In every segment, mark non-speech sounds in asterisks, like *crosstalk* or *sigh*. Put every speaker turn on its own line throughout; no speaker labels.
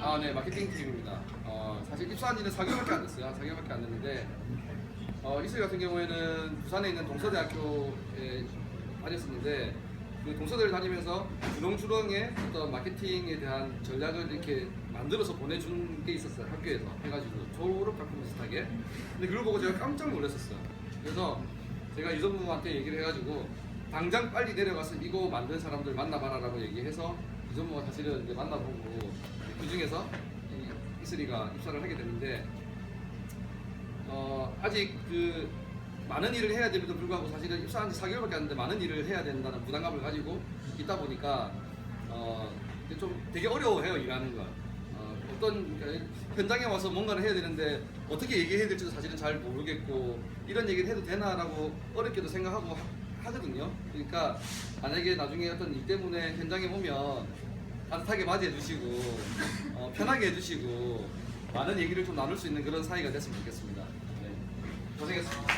아, 네, 마케팅 팀입니다. 어, 사실 입사한 지는 4개월밖에 안 됐어요. 한 4개월밖에 안 됐는데, 어, 이슬 같은 경우에는 부산에 있는 동서대학교에 다녔었는데, 그 동서대를 다니면서 주렁주렁의 어떤 마케팅에 대한 전략을 이렇게 만들어서 보내준 게 있었어요. 학교에서 해가지고 졸업 작품 비슷하게. 근데 그걸 보고 제가 깜짝 놀랐었어요. 그래서 제가 이전무한테 얘기를 해가지고 당장 빨리 내려가서 이거 만든 사람들 만나봐라라고 얘기해서 이전무가 사실은 이제 만나보고 그 중에서 이 이슬이가 입사를 하게 됐는데 어, 아직 그 많은 일을 해야 됨에도 불구하고 사실은 입사한 지 4개월밖에 안 됐는데 많은 일을 해야 된다는 부담감을 가지고 있다 보니까 어, 좀 되게 어려워해요 일하는 걸. 어, 어떤 그러니까 현장에 와서 뭔가를 해야 되는데 어떻게 얘기해야 될지도 사실은 잘 모르겠고 이런 얘기를 해도 되나라고 어렵게도 생각하고 하, 거든요 그러니까 만약에 나중에 어떤 일 때문에 현장에 오면 따뜻하게 맞이해 주시고 어, 편하게 해주시고 많은 얘기를 좀 나눌 수 있는 그런 사이가 됐으면 좋겠습니다. 네. 고생했습니다.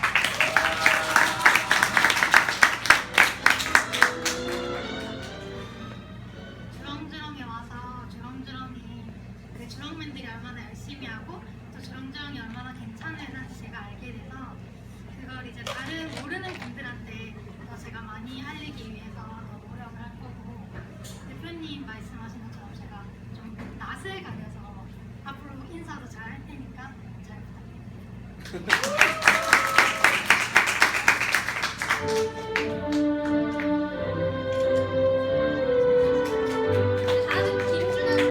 주렁주렁이 그 얼마나 열심히 하고 또 주렁주렁이 얼마나 많이 알리기 위해서 더 노력을 할 거고 대표님 말씀하신 것처럼 제가 좀 낯을 가려서 앞으로 인사도 잘 할 테니까 잘 부탁드립니다. *laughs*